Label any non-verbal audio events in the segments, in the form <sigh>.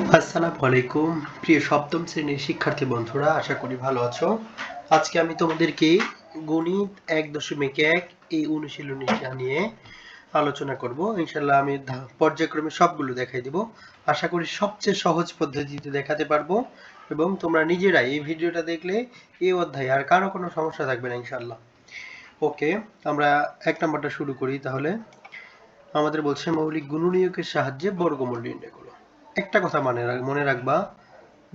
আসসালামু আলাইকুম। প্রিয় সপ্তম শ্রেণির শিক্ষার্থী বন্ধুরা, আশা করি ভালো আছো। আজকে আমি তোমাদেরকে গণিত এক দশমিক এক এই অনুশীলনীটা নিয়ে আলোচনা করব। ইনশাল্লাহ আমি পর্যায়ক্রমে সবগুলো দেখাই দিব। আশা করি সবচেয়ে সহজ পদ্ধতিতে দেখাতে পারব এবং তোমরা নিজেরাই এই ভিডিওটা দেখলে এই অধ্যায়ে আর কারও কোনো সমস্যা থাকবে না ইনশাল্লাহ ওকে, আমরা এক নাম্বারটা শুরু করি তাহলে। আমাদের বলছে মৌলিক গুণনীয়কের সাহায্যে বর্গমূল নির্ণয় একটা কথা মানে মনে রাখবা,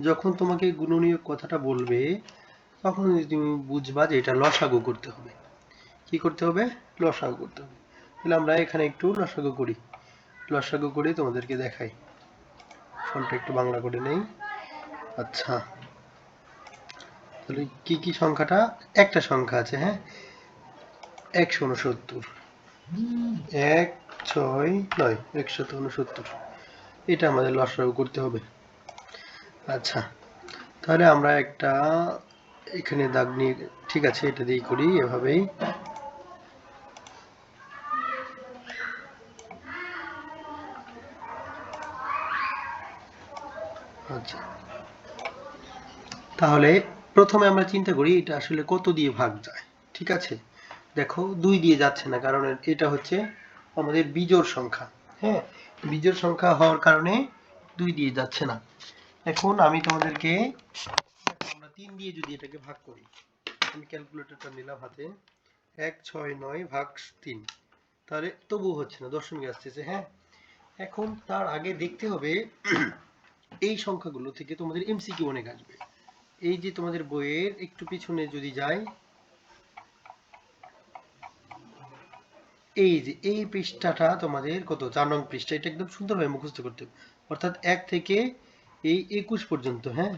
যখন তোমাকে গুণনীয়ক কথাটা বলবে, তখন তুমি বুঝবা যে এটা লসাগু করতে হবে। কি করতে হবে? লসাগু করতে হবে। তাহলে আমরা এখানে একটু লসাগু করি। লসাগু করে তোমাদেরকে দেখাই। ফোনটা একটু বাংলা করে নেই। আচ্ছা। তাহলে কি কি সংখ্যাটা? একটা সংখ্যা আছে হ্যাঁ? একশো উনসত্তর। এক, ছয়, নয়। একশত উনসত্তর। এটা আমাদের লসাগু করতে হবে। আচ্ছা তাহলে আমরা একটা এখানে দাগ নিয়ে, ঠিক আছে, এটা দিয়েই করি এভাবেই। আচ্ছা তাহলে প্রথমে আমরা চিন্তা করি এটা আসলে কত দিয়ে ভাগ যায়, ঠিক আছে? দেখো, দুই দিয়ে যাচ্ছে না, কারণ এটা হচ্ছে আমাদের বিজোড় সংখ্যা হ্যাঁ? বিজোড় সংখ্যা হওয়ার কারণে দুই দিয়ে যাচ্ছে না। এখন আমি তোমাদেরকে আমরা তিন দিয়ে যদি এটাকে ভাগ করি, আমি ক্যালকুলেটরটা নিলাম হাতে। এক, ছয়, নয় ভাগ তিন। তাহলে তবু হচ্ছে না, দশমিক আসতেছে হ্যাঁ? এখন তার আগে দেখতে হবে এই সংখ্যাগুলো থেকে তোমাদের এমসিকিউ অনেক আসবে। এই যে তোমাদের বইয়ের একটু পিছনে যদি যাই এই যে, এই পৃষ্ঠাটা তোমাদের কত? চার নং পৃষ্ঠা, এটা একদম সুন্দরভাবে মুখস্থ করতে হবে। অর্থাৎ এক থেকে এই একুশ পর্যন্ত হ্যাঁ?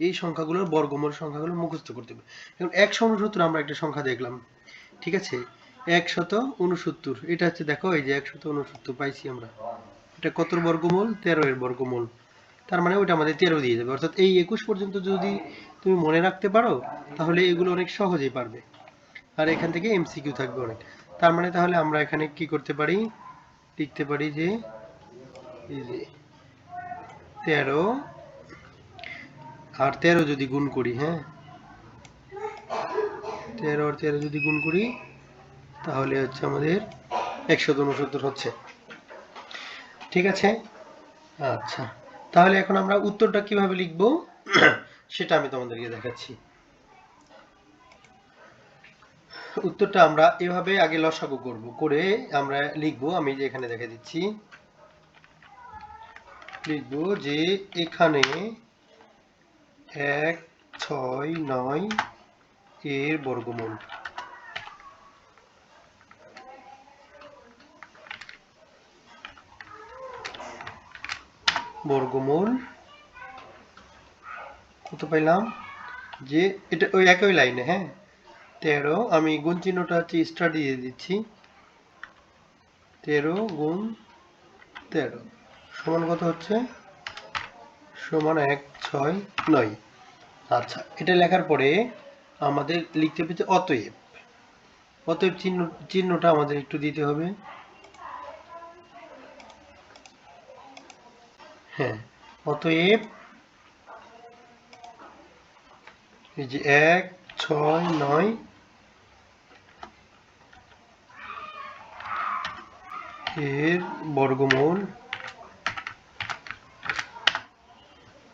এই সংখ্যাগুলোর বর্গমূল সংখ্যাগুলো মুখস্থ করতে হবে। এখন একশো উনসত্তর আমরা একটা সংখ্যা দেখলাম, ঠিক আছে? একশত উনসত্তর এটা হচ্ছে দেখো, এই যে একশত উনসত্তর পাইছি আমরা। এটা কতর বর্গমূল? তেরো এর বর্গমূল। তার মানে ওটা আমাদের তেরো দিয়ে যাবে। অর্থাৎ এই একুশ পর্যন্ত যদি তুমি মনে রাখতে পারো, তাহলে এগুলো অনেক সহজেই পারবে। আর এখান থেকে এমসিকিউ থাকবে অনেক। তার মানে তাহলে আমরা এখানে কি করতে পারি? লিখতে পারি যে তেরো, আর তেরো যদি গুণ করি হ্যাঁ? তেরো আর তেরো যদি গুণ করি, তাহলে হচ্ছে আমাদের একশো উনসত্তর হচ্ছে। ঠিক আছে? আচ্ছা। তাহলে এখন আমরা উত্তরটা কীভাবে লিখব? <clears throat> সেটা আমি তোমাদেরকে দেখাচ্ছি। উত্তরটা আমরা এভাবে আগে লসাগু করব। করে আমরা লিখব, আমি যে এখানে দেখে দিচ্ছি। লিখব যে এখানে এক, ছয়, নয় এর বর্গমূল। বর্গমূল কত পাইলাম? যে এটা ওই একই লাইনে হ্যাঁ? তেরো, আমি গুণ চিহ্নটা হচ্ছে স্টার দিয়ে দিচ্ছি। তেরো গুণ তেরো, সমান কত হচ্ছে? সমান এক, ছয়, নয়। আচ্ছা এটা লেখার পরে আমাদের লিখতে হবে অতএব। অতএব চিহ্ন, চিহ্নটা আমাদের একটু দিতে হবে। হ্যাঁ অতএব এই যে এক, ছয়, নয় এর বর্গমূল।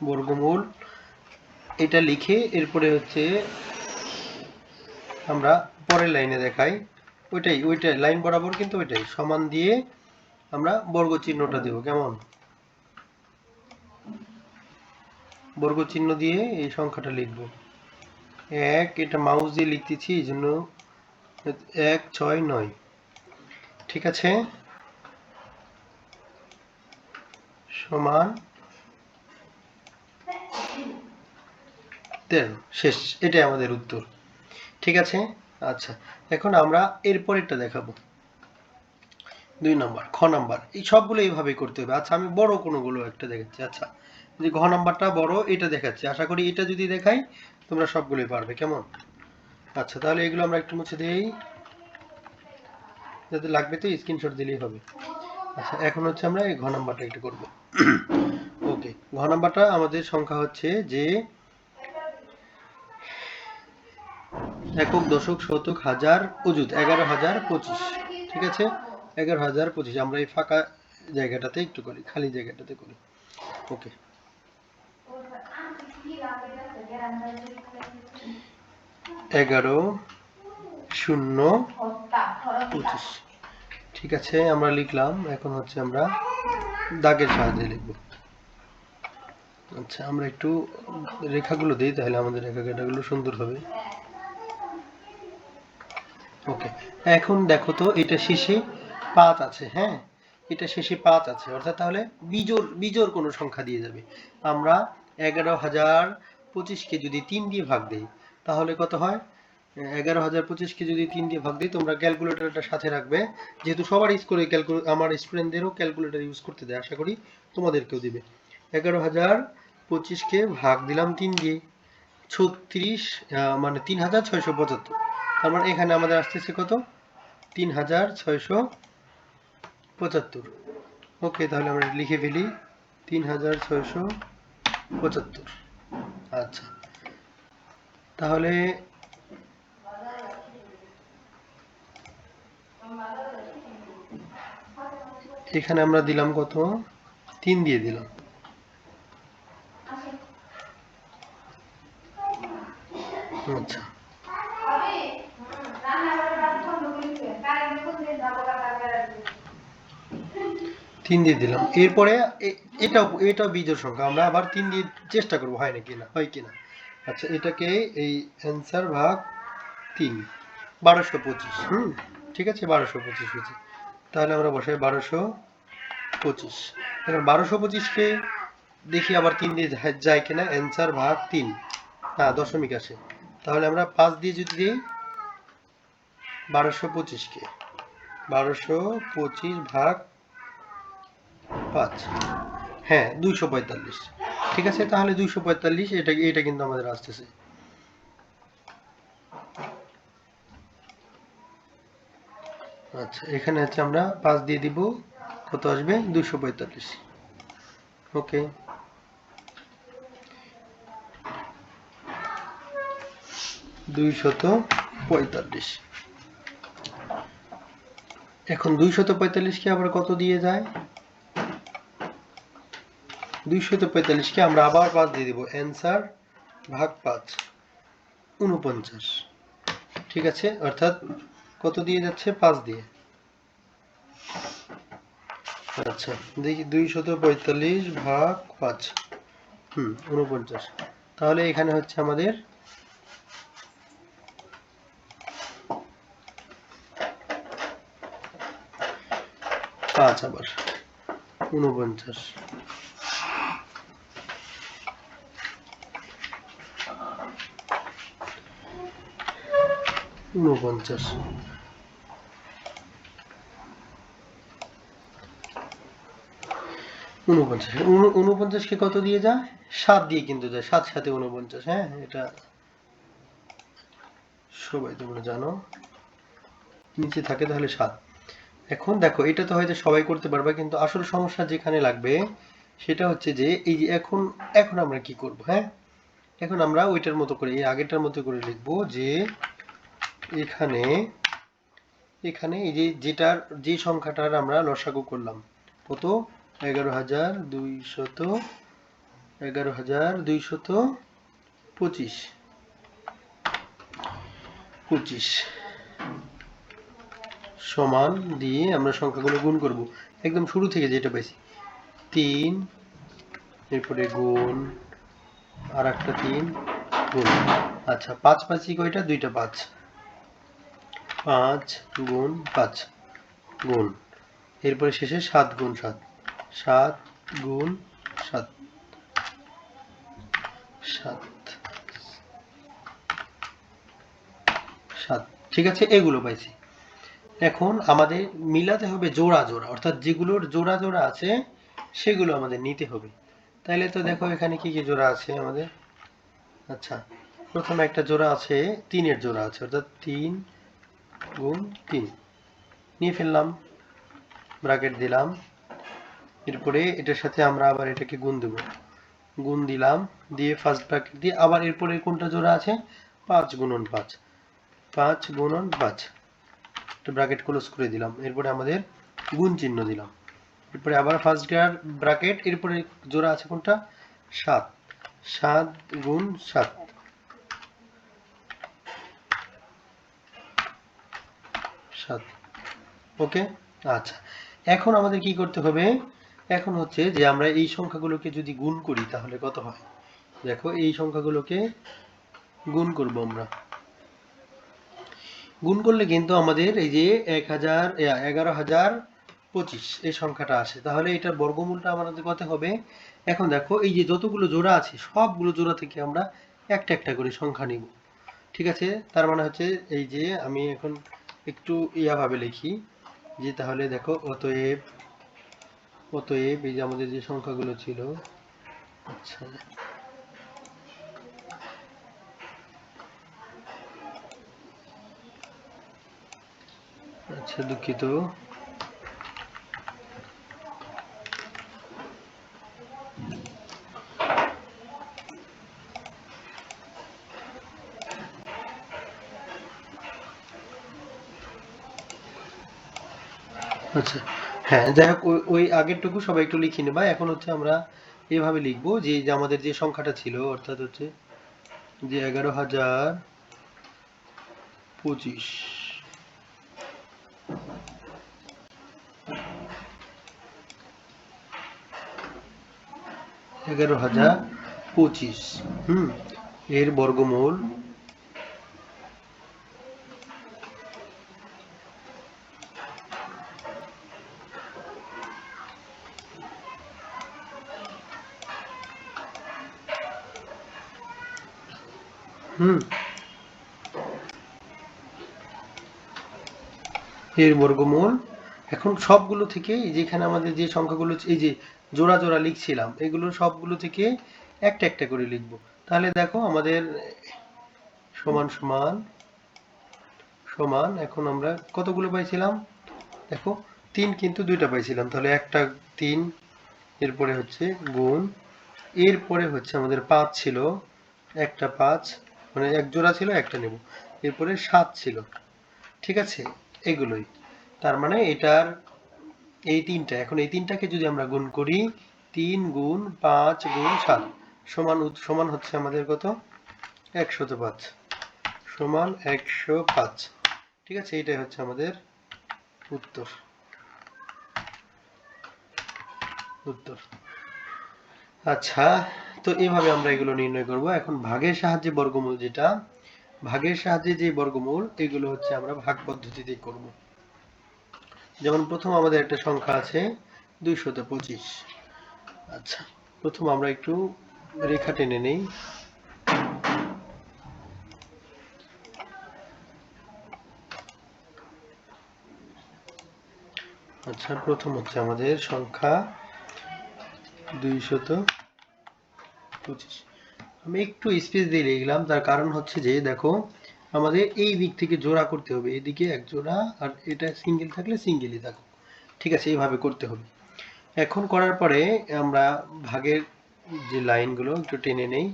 বর্গমূল। এটা লিখে এরপরে হচ্ছে আমরা পরের লাইনে দেখাই। ওইটাই ওইটাই লাইন বরাবর কিন্তু ওইটাই। সমান দিয়ে আমরা বর্গ চিহ্নটা দেব, কেমন? বর্গ চিহ্ন দিয়ে এই সংখ্যাটা লিখব। এক, এটা মাউস দিয়ে লিখতেছি, এই জন্য এক, ছয়, নয়। ঠিক আছে? সমান তেরো শেষ, এটাই আমাদের উত্তর। ঠিক আছে? আচ্ছা এখন আমরা এর পরেরটা দেখাবো। দুই নম্বর, খ নাম্বার, এই সবগুলো এইভাবেই করতে হবে। আচ্ছা আমি বড় কোনোগুলো একটা দেখাচ্ছি। আচ্ছা যে ঘ নাম্বারটা বড়, এটা দেখাচ্ছি। আশা করি এটা যদি দেখাই, তোমরা সবগুলোই পারবে। কেমন? আচ্ছা তাহলে এগুলো আমরা একটু মুছে দেই। যাতে লাগবে তো, স্ক্রিনশট দিলেই হবে। আচ্ছা এখন হচ্ছে আমরা এই ঘ নাম্বারটা একটু করব। <coughs> ওকে ঘ নাম্বারটা আমাদের সংখ্যা হচ্ছে যে একক দশক শতক হাজার অযুত এগারো হাজার পঁচিশ ঠিক আছে? এগারো হাজার পঁচিশ আমরা এই ফাঁকা জায়গাটাতে একটু করি খালি জায়গাটাতে করি। ওকে এগারো শূন্য পঁচিশ। ঠিক আছে, আমরা লিখলাম, এখন হচ্ছে আমরা দাগের সাহায্যে লিখব। আচ্ছা আমরা একটু রেখাগুলো দিই, তাহলে আমাদের রেখাগুলো সুন্দর হবে। ওকে, এখন দেখো তো, এটা শেষে পাঁচ আছে হ্যাঁ? এটা শেষে পাঁচ আছে, অর্থাৎ তাহলে বিজোর বিজোর কোনো সংখ্যা দিয়ে যাবে। আমরা এগারো হাজার পঁচিশকে যদি তিন দিয়ে ভাগ দিই, তাহলে কত হয়? এগারো হাজার পঁচিশকে যদি তিন দিয়ে ভাগ দিই, তোমরা ক্যালকুলেটরটা সাথে রাখবে। যেহেতু সবার স্কুলে ক্যালকুলে আমার স্টুডেন্টদেরও ক্যালকুলেটর ইউজ করতে দেয়, আশা করি তোমাদেরকেও দিবে। এগারো হাজার পঁচিশকে ভাগ দিলাম তিন দিয়ে ছত্রিশ মানে তিন হাজার ছয়শো পঁচাত্তর। তার মানে এখানে আমাদের আসতেছে কত? তিন হাজার ছয়শো পঁচাত্তর। ওকে, তাহলে আমরা লিখে ফেলি, তিন হাজার ছয়শো পঁচাত্তর। আচ্ছা তাহলে এখানে আমরা দিলাম কত? তিন দিয়ে দিলাম। আচ্ছা। তিন দিয়ে দিলাম। এরপরে এ- এটাও এটাও বীজের সংখ্যা। আমরা আবার তিন দিয়ে চেষ্টা করব, হয় না হয় কিনা। আচ্ছা এটাকে এই অ্যান্সার ভাগ তিন, বারোশো পঁচিশ, হুম? ঠিক আছে, বারোশো পঁচিশ হয়েছে। তাহলে আমরা বসাই বারোশো পঁচিশ। এখন বারোশো পঁচিশকে দেখি আবার তিন দিয়ে যায় কিনা। অ্যান্সার ভাগ তিন। হ্যাঁ দশমিক আসে তাহলে আমরা পাঁচ দিয়ে যদি দিই, বারোশো পঁচিশকে। বারোশো পঁচিশ ভাগ পাঁচ। হ্যাঁ দুইশো পঁয়তাল্লিশ। ঠিক আছে, তাহলে দুইশো পঁয়তাল্লিশ, এটা এটা কিন্তু আমাদের আসতেছে। আচ্ছা এখানে হচ্ছে আমরা পাঁচ দিয়ে দিব, কত আসবে? দুইশো পঁয়তাল্লিশ। ওকে। দুইশত পঁয়তাল্লিশ। এখন দুইশত পঁয়তাল্লিশকে আবার কত দিয়ে যায়? দুইশত পঁয়তাল্লিশকে আমরা আবার পাঁচ দিয়ে দিব। অ্যান্সার ভাগ পাঁচ। উনপঞ্চাশ ঠিক আছে? অর্থাৎ কত দিয়ে যাচ্ছে? পাঁচ দিয়ে। আচ্ছা দেখি, দুইশত পঁয়তাল্লিশ ভাগ পাঁচ। হুম উনপঞ্চাশ তাহলে এখানে হচ্ছে আমাদের পাঁচ আবার। উনপঞ্চাশ উনপঞ্চাশ উন- উনপঞ্চাশকে কত দিয়ে যায়? সাত দিয়ে কিন্তু যায়। সাত সাথে উনপঞ্চাশ হ্যাঁ? এটা সবাই তোমরা জানো। নিচে থাকে তাহলে সাত। এখন দেখো, এটা তো হয়তো সবাই করতে পারবে, কিন্তু আসল সমস্যা যেখানে লাগবে, সেটা হচ্ছে যে, এই যে এখন এখন আমরা কি করব হ্যাঁ? এখন আমরা ওইটার মতো করে, এই আগেরটার মতো করে লিখব যে এখানে এখানে এই যে যেটার, যে সংখ্যাটার আমরা লসাগু করলাম, কত? এগারো হাজার দুইশত, এগারো হাজার দুইশত পঁচিশ। পঁচিশ সমান দিয়ে আমরা সংখ্যাগুলো গুণ করব। একদম শুরু থেকে যেটা পাইছি। তিন, এরপরে গুণ আর একটা তিন, গুণ। আচ্ছা পাঁচ পাঁচই কয়টা? দুইটা পাঁচ। পাঁচ গুণ পাঁচ গুণ। এরপরে শেষে সাত গুণ সাত। সাত গুণ সাত। সাত। সাত। ঠিক আছে, এগুলো পাইছি। এখন আমাদের মিলাতে হবে জোড়া জোড়া, অর্থাৎ যেগুলোর জোড়া জোড়া আছে, সেগুলো আমাদের নিতে হবে। তাইলে তো দেখো এখানে কি কি জোড়া আছে আমাদের? আচ্ছা প্রথমে একটা জোড়া আছে, তিনের জোড়া আছে, অর্থাৎ তিন গুণ তিন নিয়ে ফেললাম ব্রাকেট দিলাম, এরপরে এটার সাথে আমরা আবার এটাকে গুণ দেব। গুণ দিলাম, দিয়ে ফার্স্ট ব্র্যাকেট দিয়ে আবার এরপরে কোনটা জোড়া আছে? পাঁচ গুণন পাঁচ। পাঁচ গুণন পাঁচ। একটা ব্র্যাকেট ক্লোজ করে দিলাম, এরপরে আমাদের গুণ চিহ্ন দিলাম। এরপরে আবার ফার্স্ট গিয়ার ব্র্যাকেট এরপরে জোড়া আছে কোনটা? সাত। সাত গুণ সাত। সাত। ওকে? আচ্ছা। এখন আমাদের কি করতে হবে? এখন হচ্ছে যে আমরা এই সংখ্যাগুলোকে যদি গুণ করি তাহলে কত হয়? দেখো, এই সংখ্যাগুলোকে গুণ করব আমরা। গুণ করলে কিন্তু আমাদের এই যে এক হাজার এগারো হাজার পঁচিশ, এই সংখ্যাটা আসে। তাহলে এটার বর্গমূলটা আমাদের কত হবে? এখন দেখো, এই যে যতগুলো জোড়া আছে, সবগুলো জোড়া থেকে আমরা একটা একটা করে সংখ্যা নিব। ঠিক আছে? তার মানে হচ্ছে এই যে আমি এখন একটু ইয়াভাবে লিখি, যে তাহলে দেখো অতএব অতএব এই যে আমাদের যে সংখ্যাগুলো ছিল আচ্ছা। আচ্ছা দুঃখিত। আচ্ছা। হ্যাঁ যাই হোক, ওই- আগেরটুকু সবাই একটু লিখে নেবা। এখন হচ্ছে আমরা এভাবে লিখব যে আমাদের যে সংখ্যাটা ছিল, অর্থাৎ হচ্ছে যে এগারো হাজার পঁচিশ। এগারো হাজার পঁচিশ। হুম, এর বর্গমূল হুম। এর বর্গমূল। এখন সবগুলো থেকে যেখানে আমাদের যে সংখ্যাগুলো এই যে জোড়া জোড়া লিখছিলাম, এগুলো সবগুলো থেকে একটা একটা করে লিখব। তাহলে দেখো আমাদের সমান সমান সমান, এখন আমরা কতগুলো পাইছিলাম? দেখো, তিন কিন্তু দুইটা পাইছিলাম, তাহলে একটা তিন, এরপরে হচ্ছে গুণ, এরপরে হচ্ছে আমাদের পাঁচ ছিল, একটা পাঁচ মানে এক জোড়া ছিল, একটা নেব। এরপরে সাত ছিল। ঠিক আছে? এগুলোই। তার মানে এটার এই তিনটা। এখন এই তিনটাকে যদি আমরা গুণ করি, তিন গুণ পাঁচ গুণ সাত। সমান সমান হচ্ছে আমাদের কত? একশত পাঁচ সমান একশো পাঁচ ঠিক আছে? এটাই হচ্ছে আমাদের উত্তর। উত্তর। আচ্ছা। তো এইভাবে আমরা এগুলো নির্ণয় করব। এখন ভাগের সাহায্যে বর্গমূল যেটা, ভাগের সাহায্যে যে বর্গমূল, এগুলো হচ্ছে আমরা ভাগ পদ্ধতিতে করব। যেমন প্রথম আমাদের একটা সংখ্যা আছে দুইশত পঁচিশ। আচ্ছা প্রথম আমরা একটু রেখা টেনে নেই। আচ্ছা প্রথম হচ্ছে আমাদের সংখ্যা দুইশত পঁচিশ। আমি একটু স্পেস দিয়ে লিখলাম তার কারণ হচ্ছে যে, দেখো, আমাদের এই দিক থেকে জোড়া করতে হবে। এদিকে এক জোড়া, আর এটা সিঙ্গেল থাকলে সিঙ্গেলই থাকুক। ঠিক আছে, এইভাবে করতে হবে। এখন করার পরে আমরা ভাগের যে লাইনগুলো, একটু টেনে নেই।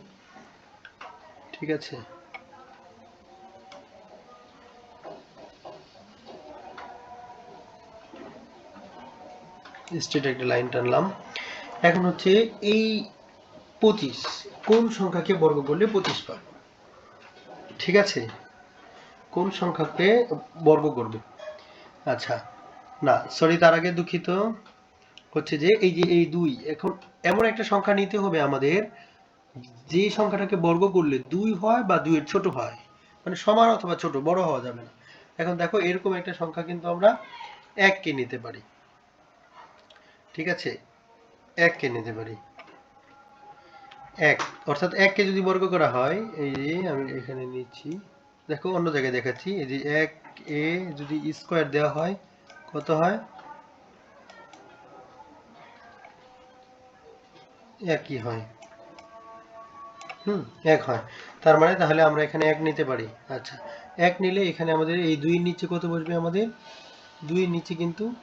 ঠিক আছে? স্ট্রেট একটা লাইন টানলাম। এখন হচ্ছে এই পঁচিশ। কোন সংখ্যাকে বর্গ করলে পঁচিশ পাবো ঠিক আছে? কোন সংখ্যাকে বর্গ করবে? আচ্ছা না সরি তার আগে দুঃখিত। হচ্ছে যে, এই যে, এই দুই, এখন এমন একটা সংখ্যা নিতে হবে আমাদের, যে সংখ্যাটাকে বর্গ করলে দুই হয় বা দুইয়ের ছোট হয় মানে সমান অথবা ছোট, বড় হওয়া যাবে না। এখন দেখো, এরকম একটা সংখ্যা কিন্তু আমরা এককে নিতে পারি। ঠিক আছে? এককে নিতে পারি। এক, অর্থাৎ এককে যদি বর্গ করা হয়, এই যে আমি এখানে নিচ্ছি, দেখো অন্য জায়গায় দেখাচ্ছি, এই যে এক এ যদি স্কোয়ার দেওয়া হয়, কত হয়? একই হয়। হুম, এক হয়। তার মানে তাহলে আমরা এখানে এক নিতে পারি। আচ্ছা এক নিলে এখানে আমাদের এই দুই নিচে কত বসবে আমাদের? দুইয়ের নিচে কিন্তু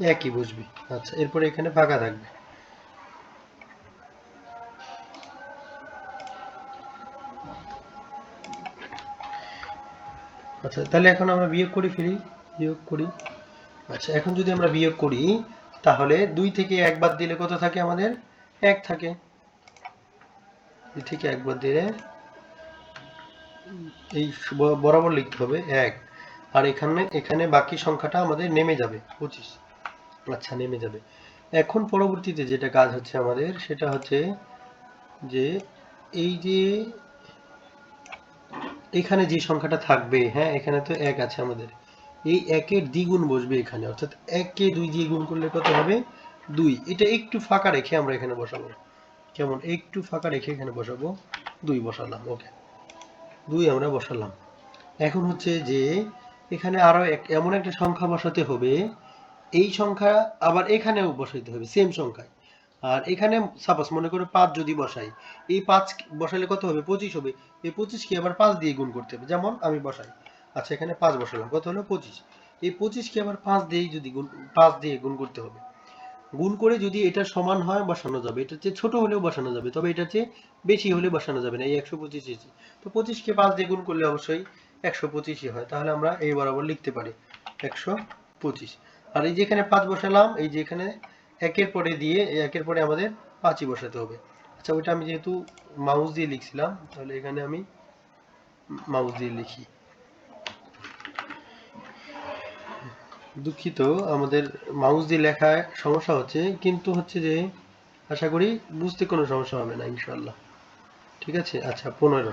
একই বসবে। আচ্ছা এরপরে এখানে ফাঁকা থাকবে। আচ্ছা তাহলে এখন আমরা বিয়োগ করি ফিরি, বিয়োগ করি। আচ্ছা এখন যদি আমরা বিয়োগ করি, তাহলে দুই থেকে এক বাদ দিলে কত থাকে আমাদের? এক থাকে। দুই থেকে এক বাদ দিলে এই বরাবর লিখতে হবে, এক। আর এখানে এখানে বাকি সংখ্যাটা আমাদের নেমে যাবে, পঁচিশ। আচ্ছা নেমে যাবে। এখন পরবর্তীতে যেটা কাজ হচ্ছে আমাদের, সেটা হচ্ছে যে এই যে এখানে যে সংখ্যাটা থাকবে হ্যাঁ এখানে তো এক আছে আমাদের। এই একের দ্বিগুণ বসবে এখানে, অর্থাৎ এককে দুই দিয়ে গুণ করলে কত হবে? দুই। এটা একটু ফাঁকা রেখে আমরা এখানে বসাবো। কেমন? একটু ফাঁকা রেখে এখানে বসাবো। দুই বসালাম, ওকে। দুই আমরা বসালাম। এখন হচ্ছে যে, এখানে আরও এক- এমন একটা সংখ্যা বসাতে হবে। এই সংখ্যা আবার এখানেও বসাইতে হবে সেম সংখ্যায়। আর এখানে সাপোজ মনে করো পাঁচ যদি বসাই, এই পাঁচ বসালে কত হবে? পঁচিশ হবে। এই পঁচিশকে আবার পাঁচ দিয়ে গুণ করতে হবে। যেমন আমি বসাই। আচ্ছা এখানে পাঁচ বসালাম। কত হলো? পঁচিশ। এই পঁচিশকে আবার পাঁচ দিয়ে যদি গুণ, পাঁচ দিয়ে গুণ করতে হবে। গুণ করে যদি এটা সমান হয়, বসানো যাবে। এটা চেয়ে ছোট হলেও বসানো যাবে। তবে এটা চেয়ে বেশি হলে বসানো যাবে না। এই একশো পঁচিশ তো পঁচিশকে পাঁচ দিয়ে গুণ করলে অবশ্যই একশো পঁচিশই হয়। তাহলে আমরা এই বরাবর লিখতে পারি। একশো পঁচিশ। আর এই যে এখানে পাঁচ বসালাম, এই যে এখানে একের পরে দিয়ে, একের পরে আমাদের পাঁচই বসাতে হবে। আচ্ছা ওইটা আমি যেহেতু মাউস দিয়ে লিখছিলাম, তাহলে এখানে আমি মাউস দিয়ে লিখি। দুঃখিত, আমাদের মাউস দিয়ে লেখায় সমস্যা হচ্ছে, কিন্তু হচ্ছে যে আশা করি বুঝতে কোনো সমস্যা হবে না ইনশাল্লাহ ঠিক আছে? আচ্ছা পনেরো।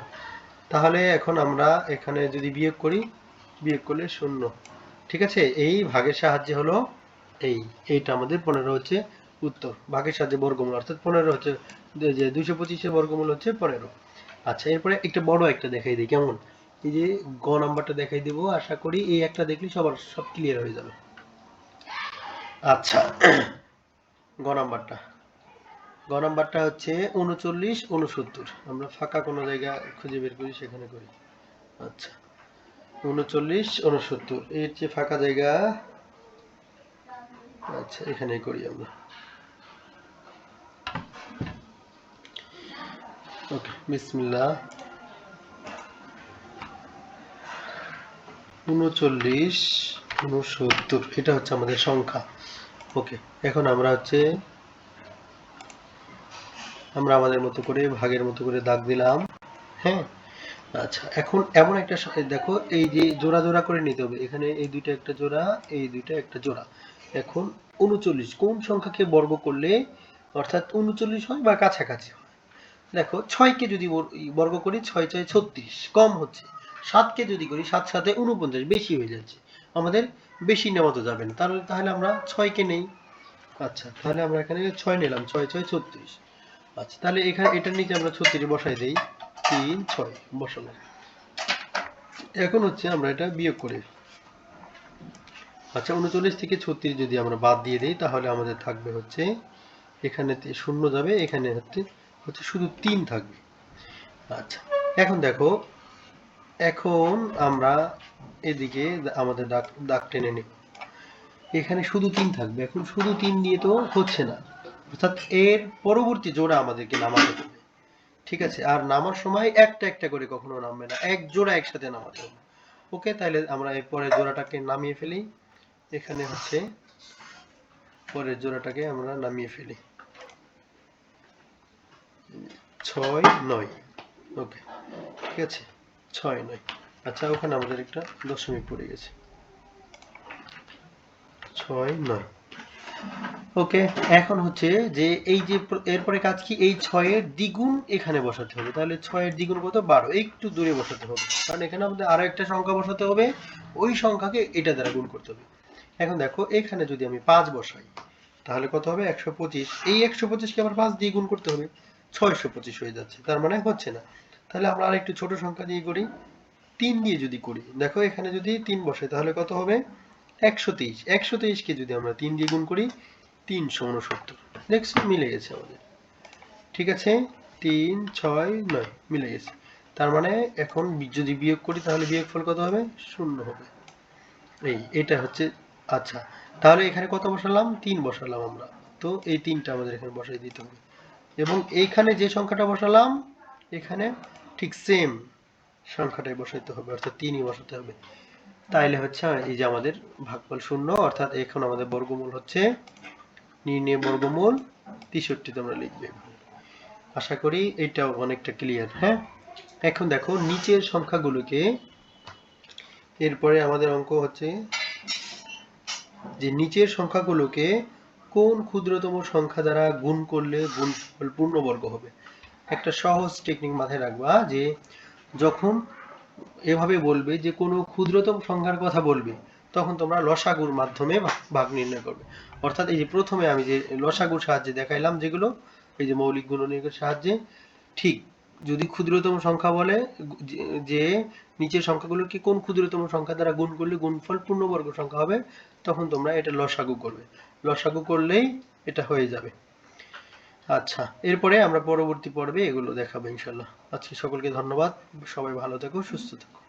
তাহলে এখন আমরা এখানে যদি বিয়োগ করি, বিয়োগ করলে শূন্য। ঠিক আছে? এই ভাগের সাহায্যে হলো এই, এইটা আমাদের পনেরো হচ্ছে উত্তর। ভাগের সাহায্যে বর্গমূল, অর্থাৎ পনেরো হচ্ছে, যে- দুইশো পঁচিশের বর্গমূল হচ্ছে পনেরো। আচ্ছা এরপরে একটা বড় একটা দেখাই দিই, কেমন? এই যে গ নাম্বারটা দেখাই দিব, আশা করি এই একটা দেখলে সবার সব ক্লিয়ার হয়ে যাবে। আচ্ছা গ নাম্বারটা। গ নাম্বারটা হচ্ছে উনচল্লিশ, উনসত্তর। আমরা ফাঁকা কোনো জায়গা খুঁজে বের করি, সেখানে করি। আচ্ছা উনচল্লিশ, উনসত্তর। এর যে ফাঁকা জায়গা আচ্ছা এখানে করি আমরা। ওকে বিসমিল্লাহ। উনচল্লিশ, উনসত্তর, এটা হচ্ছে আমাদের সংখ্যা। ওকে এখন আমরা হচ্ছে, আমরা আমাদের মতো করে, ভাগের মতো করে দাগ দিলাম। হ্যাঁ? আচ্ছা এখন এমন একটা দেখো, এই যে জোড়া জোড়া করে নিতে হবে। এখানে এই দুইটা একটা জোড়া, এই দুইটা একটা জোড়া। এখন উনচল্লিশ। কোন সংখ্যাকে বর্গ করলে অর্থাৎ উনচল্লিশ হয় বা কাছাকাছি হয়? দেখো, ছয়কে যদি বর্গ করি, ছয় ছয় ছত্রিশ। কম হচ্ছে। সাতকে যদি করি, সাত সাথে উনপঞ্চাশ বেশি হয়ে যাচ্ছে। আমাদের বেশি নেওয়া তো যাবে না। তাহলে তাহলে আমরা ছয়কে নেই। আচ্ছা তাহলে আমরা এখানে ছয় নিলাম, ছয় ছয় ছত্রিশ। আচ্ছা তাহলে এখানে এটার নিচে আমরা ছত্রিশ বসাই দিই। তিন, ছয়, বসালাম। এখন হচ্ছে আমরা এটা বিয়োগ করি। আচ্ছা উনচল্লিশ থেকে ছত্রিশ যদি আমরা বাদ দিয়ে দিই, তাহলে আমাদের থাকবে হচ্ছে, এখানে শূন্য যাবে, এখানে হচ্ছে হচ্ছে শুধু তিন থাকবে। আচ্ছা এখন দেখো, এখন আমরা এদিকে আমাদের দাগ দাগ টেনে নেব। এখানে শুধু তিন থাকবে, এখন শুধু তিন দিয়ে তো হচ্ছে না। অর্থাৎ এর পরবর্তী জোড়া আমাদেরকে নামাতে হবে। ঠিক আছে, আর নামার সময় একটা একটা করে কখনো নামবে না, এক জোড়া একসাথে নামাতে হবে। ওকে তাহলে আমরা এই পরের জোড়াটাকে নামিয়ে ফেলি। এখানে হচ্ছে পরের জোড়াটাকে আমরা নামিয়ে ফেলি। ছয়, নয়। ওকে, ঠিক আছে? ছয়, নয়। আচ্ছা ওখানে আমাদের একটা দশমিক পড়ে গেছে। ছয়, নয়। ওকে, এখন হচ্ছে যে এই যে এরপরে কাজ কি? এই ছয়ের দ্বিগুণ এখানে বসাতে হবে। তাহলে ছয়ের দ্বিগুণ কত? বারো। একটু দূরে বসাতে হবে। কারণ এখানে আমাদের আরও একটা সংখ্যা বসাতে হবে। ওই সংখ্যাকে এটা দ্বারা গুণ করতে হবে। এখন দেখো, এখানে যদি আমি পাঁচ বসাই, তাহলে কত হবে? একশো পঁচিশ। এই একশো পঁচিশকে আবার পাঁচ দিয়ে গুণ করতে হবে। ছয়শো পঁচিশ হয়ে যাচ্ছে। তার মানে হচ্ছে না। তাহলে আমরা আর একটু ছোট সংখ্যা দিয়ে করি। তিন দিয়ে যদি করি, দেখো এখানে যদি তিন বসে তাহলে কত হবে? একশো তেইশ। একশো তেইশকে যদি আমরা তিন দিয়ে গুণ করি, তিনশো উনসত্তর। দেখছ মিলে গেছে আমাদের। ঠিক আছে? তিন, ছয়, নয়, মিলে গেছে। তার মানে এখন যদি বিয়োগ করি, তাহলে বিয়োগফল কত হবে? শূন্য হবে। এই, এটা হচ্ছে আচ্ছা তাহলে এখানে কত বসালাম? তিন বসালাম আমরা। তো এই তিনটা আমাদের এখানে বসাই দিতে হবে। এবং এইখানে যে সংখ্যাটা বসালাম, এখানে ঠিক সেম সংখ্যাটাই বসাইতে হবে, অর্থাৎ তিনই বসাতে হবে। তাইলে হচ্ছে এই যে আমাদের ভাগফল শূন্য, অর্থাৎ এখন আমাদের বর্গমূল হচ্ছে, নির্ণয় বর্গমূল তেষট্টি তোমরা লিখবে আশা করি এটাও অনেকটা ক্লিয়ার হ্যাঁ? এখন দেখো, নিচের সংখ্যাগুলোকে, এরপরে আমাদের অঙ্ক হচ্ছে যে নিচের সংখ্যাগুলোকে কোন ক্ষুদ্রতম সংখ্যা দ্বারা গুণ করলে গুণফল পূর্ণবর্গ হবে? একটা সহজ টেকনিক মাথায় রাখবা যে যখন এভাবে বলবে যে কোনো ক্ষুদ্রতম সংখ্যার কথা বলবে, তখন তোমরা লসাগুর মাধ্যমে ভাগ নির্ণয় করবে। অর্থাৎ এই যে প্রথমে আমি যে লসাগুর সাহায্যে দেখাইলাম যেগুলো, এই যে মৌলিক গুণনীয়কের সাহায্যে, ঠিক যদি ক্ষুদ্রতম সংখ্যা বলে, যে- নিচের সংখ্যাগুলোকে কোন ক্ষুদ্রতম সংখ্যা দ্বারা গুণ করলে গুণফল পূর্ণবর্গ সংখ্যা হবে, তখন তোমরা এটা লসাগু করবে। লসাগু করলেই এটা হয়ে যাবে। আচ্ছা এরপরে আমরা পরবর্তী পর্বে এগুলো দেখাবো ইনশাল্লাহ আজকে সকলকে ধন্যবাদ। সবাই ভালো থেকো, সুস্থ থেকো।